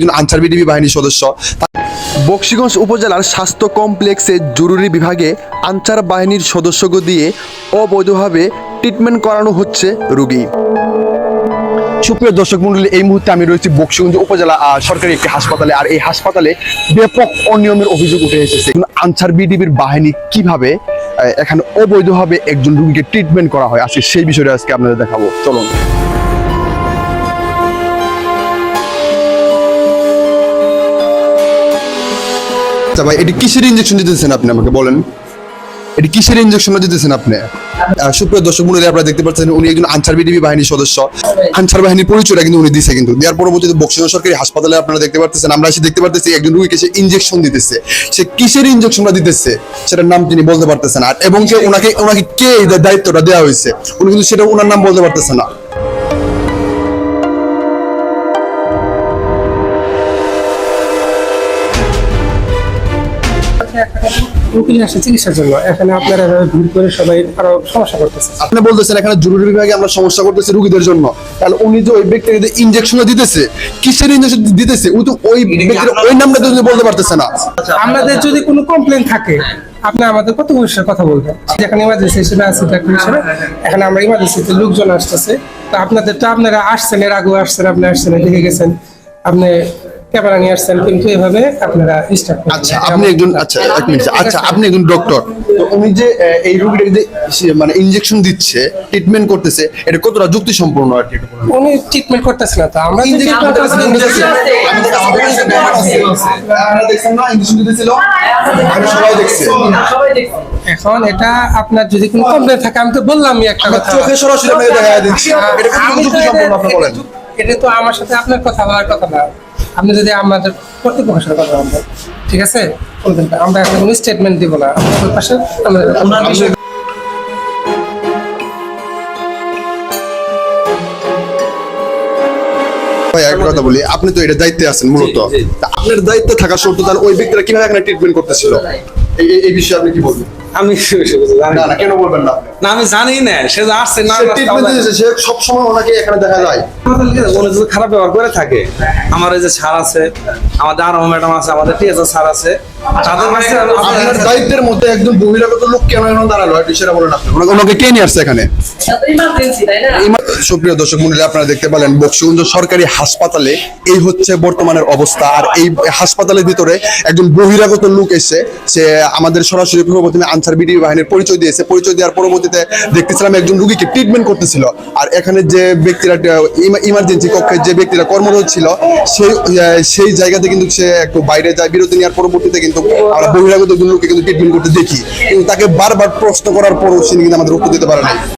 একজন answer BDB বাহিনীর সদস্য। বক্সিগঞ্জ উপজেলার স্বাস্থ্য কমপ্লেক্সে জরুরি বিভাগে আনসার বাহিনীর সদস্যকে দিয়ে অবৈধভাবে ট্রিটমেন্ট করানো হচ্ছে রুগী। সুপ্রিয় দর্শক মন্ডলী এই মুহূর্তে আমি রয়েছি বক্সিগঞ্জ উপজেলা সরকারি একটি হাসপাতালে। আর এই হাসপাতালে ব্যাপক অনিয়মের অভিযোগ উঠে এসেছে। আনসার বিডিবির বাহিনী কীভাবে এখানে অবৈধভাবে একজন রুগীকে ট্রিটমেন্ট করা হয়? আজকে সেই বিষয়টা আজকে আপনাদের দেখাবো। চলুন। আচ্ছা ভাই, এটি কিসের ইঞ্জেকশন দিতেছেন আপনি আমাকে বলেন? এটি কিসের ইঞ্জেকশন দিতেছেন আপনি? সুপ্রিয় দর্শক মন্ডলী, আপনারা দেখতে পাচ্ছেন উনি একজন আনসার বিডিবি বাহিনীর সদস্য। আনসার বাহিনীর পরিচয়টা কিন্তু উনি দিছে কিন্তু। দেওয়ার পরবর্তীতে বক্সিগঞ্জ সরকারি হাসপাতালে আপনারা দেখতে পাচ্ছেন আমরা এসে দেখতে পারতেছি একজন রুগীকে সে ইঞ্জেকশন দিতেছে। সে কিসের ইঞ্জেকশনটা দিতেছে? সেটার নাম তিনি বলতে পারতেছেন আর এবং কে, ওনাকে ওনাকে কে দায়িত্বটা দেওয়া হয়েছে? উনি কিন্তু সেটা ওনার নাম বলতে পারতেছে না। উকিল আসে চিকিৎসার জন্য। এখানে আপনারা এভাবে ভিড় করে সবাই আরও সমস্যা করতেছে। আপনি বলতেছেন এখানে জরুরি বিভাগে আমরা সমস্যা করতেছি রোগীদের জন্য। তাহলে উনি যে ওই ব্যক্তিকে যে ইনজেকশন দিতেছে কিসের ইনজেকশন দিতেছে উনি তো ওই ব্যক্তির ওই নামটা তো বলতে পারতেছে না। আমাদের যদি কোনো কমপ্লেন থাকে আপনি আমাদের কত পরিষ্কার কথা বলবেন? যেখানে ইমার্জেন্সি হিসেবে আছে ডাক্তার হিসেবে এখানে আমরা ইমার্জেন্সিতে লোকজন আসতেছে। তো আপনাদের তো আপনারা আসছেন এর আগেও আসছেন আপনি আসছেন দেখে গেছেন। আপনি ক্যামেরা নিয়ে আসছেন কিন্তু এভাবে আপনারা স্টার্ট আচ্ছা আপনি একজন আচ্ছা এক মিনিট আচ্ছা আপনি একজন ডক্টর তো উনি যে এই রোগীটাকে যে মানে ইনজেকশন দিচ্ছে ট্রিটমেন্ট করতেছে এটা কতটা যুক্তি সম্পূর্ণ আর কি? উনি ট্রিটমেন্ট করতেছে না তো আমরা যে Injection treatment করতেছি, আমাদের- আমাদের কাছে ব্যাপার আছে। আপনারা দেখছেন না ইনজেকশন দিতেছিল। আমি সবাই দেখছি। এখন এটা আপনার যদি কোনো কমপ্লেন থাকে আমি তো বললামই একটা কথা। চোখে সরাসরি আপনাকে দেখা দিচ্ছি। এটা যুক্তি সম্পূর্ণ আপনি বলেন। এটা তো আমার সাথে আপনার কথা বলার কথা না। আপনি যদি আমাদের কর্তৃপক্ষের সাথে কথা বলবেন ঠিক আছে? বলবেন আমরা একটা কোনো স্টেটমেন্ট দিব না। আপনার পাশে আমরা ভাই এক কথা বলি আপনি তো এটা দায়িত্বে আছেন মূলত। আপনার দায়িত্বে থাকা সত্ত্বেও তাহলে ওই ব্যক্তিরা কীভাবে এখানে ট্রিটমেন্ট করতেছিল? এই বিষয়ে আপনি কি বলবেন? আমি না না। কেন বলবেন না না আমি জানি না সে যে আসছে না সে সব সময় ওনাকে এখানে দেখা যায়। উনি যদি খারাপ ব্যবহার করে থাকে আমার এই যে স্যার আছে আমাদের আরও ম্যাডাম আছে আমাদের টিএসআর স্যার আছে আপনার দায়িত্বের মধ্যে একজন বহিরাগত লোক কেন এখানে দাঁড়াল? একটু সেটা বলেন আপনি। ওনাকে- ওনাকে কে নিয়ে আসছে এখানে? ইমার্জেন্সি তাই না? ইমা- সুপ্রিয় দর্শক মন্ডলী আপনারা দেখতে পেলেন বক্সিগঞ্জ সরকারি হাসপাতালে এই হচ্ছে বর্তমানের অবস্থা। আর এই হাসপাতালের ভিতরে একজন বহিরাগত লোক এসে সে আমাদের সরাসরি প্রথমে আনসার বিডি বাহিনীর পরিচয় দিয়েছে। পরিচয় দেওয়ার পরবর্তীতে দেখতেছিলাম একজন রুগীকে ট্রিটমেন্ট করতেছিল। আর এখানে যে ব্যক্তিরা ইমার্জেন্সি কক্ষে যে ব্যক্তিরা কর্মরত ছিল সেই সেই জায়গাতে কিন্তু সে একটু বাইরে যায়। বিরতি নেওয়ার পরবর্তীতে কিন্তু আমরা বহিরাগত লোককে কিন্তু ট্রিটমেন্ট করতে দেখি। কিন্তু তাকে বারবার প্রশ্ন করার পরও সে কিন্তু আমাদের উত্তর দিতে পারে নাই।